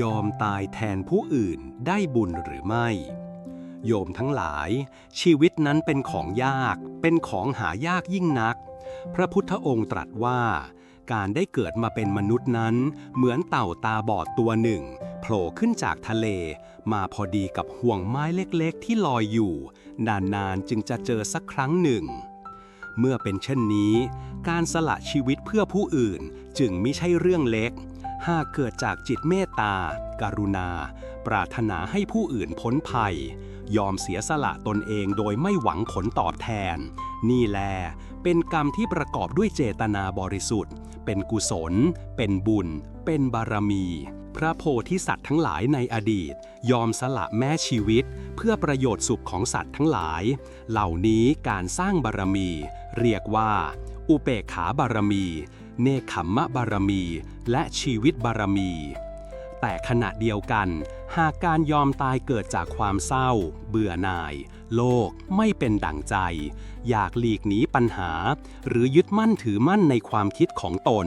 ยอมตายแทนผู้อื่นได้บุญหรือไม่ โยมทั้งหลาย ชีวิตนั้นเป็นของยาก เป็นของหายากยิ่งนัก พระพุทธองค์ตรัสว่า การได้เกิดมาเป็นมนุษย์นั้น เหมือนเต่าตาบอดตัวหนึ่งโผล่ขึ้นจากทะเล มาพอดีกับห่วงไม้เล็กๆ ที่ลอยอยู่ นานๆจึงจะเจอสักครั้งหนึ่ง เมื่อเป็นเช่นนี้ การสละชีวิตเพื่อผู้อื่นจึงไม่ใช่เรื่องเล็ก หากเกิดจากจิตเมตตาการุณา ปรารถนาให้ผู้อื่นพ้นภัย ยอมเสียสละตนเองโดยไม่หวังผลตอบแทน นี่แล เป็นกรรมที่ประกอบด้วยเจตนาบริสุทธิ์ เป็นกุศล เป็นบุญ เป็นบารมี พระโพธิสัตว์ทั้งหลายในอดีต ยอมสละแม้ชีวิต เพื่อประโยชน์สุขของสัตว์ทั้งหลาย เหล่านี้การสร้างบารมี เรียกว่า อุเปกขาบารมี เนคขมมะบารมี และชีวิตบารมี แต่ขณะเดียวกัน หากการยอมตายเกิดจากความเศร้า เบื่อหน่าย โลกไม่เป็นดั่งใจ อยากหลีกหนีปัญหา หรือยึดมั่นถือมั่นในความคิดของตน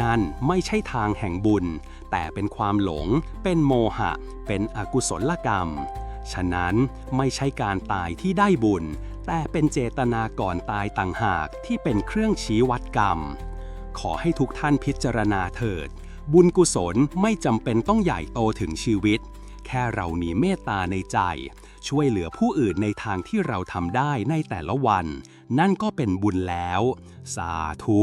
นั่นไม่ใช่ทางแห่งบุญ แต่เป็นความหลง เป็นโมหะ เป็นอกุศลกรรม ฉะนั้นไม่ใช่การตายที่ได้บุญแต่เป็นเจตนาก่อนตายต่างหากที่เป็นเครื่องชี้วัดกรรม ขอให้ทุกท่านพิจารณาเถิด บุญกุศลไม่จำเป็นต้องใหญ่โตถึงชีวิต แค่เรามีเมตตาในใจ ช่วยเหลือผู้อื่นในทางที่เราทำได้ในแต่ละวัน นั่นก็เป็นบุญแล้ว สาธุ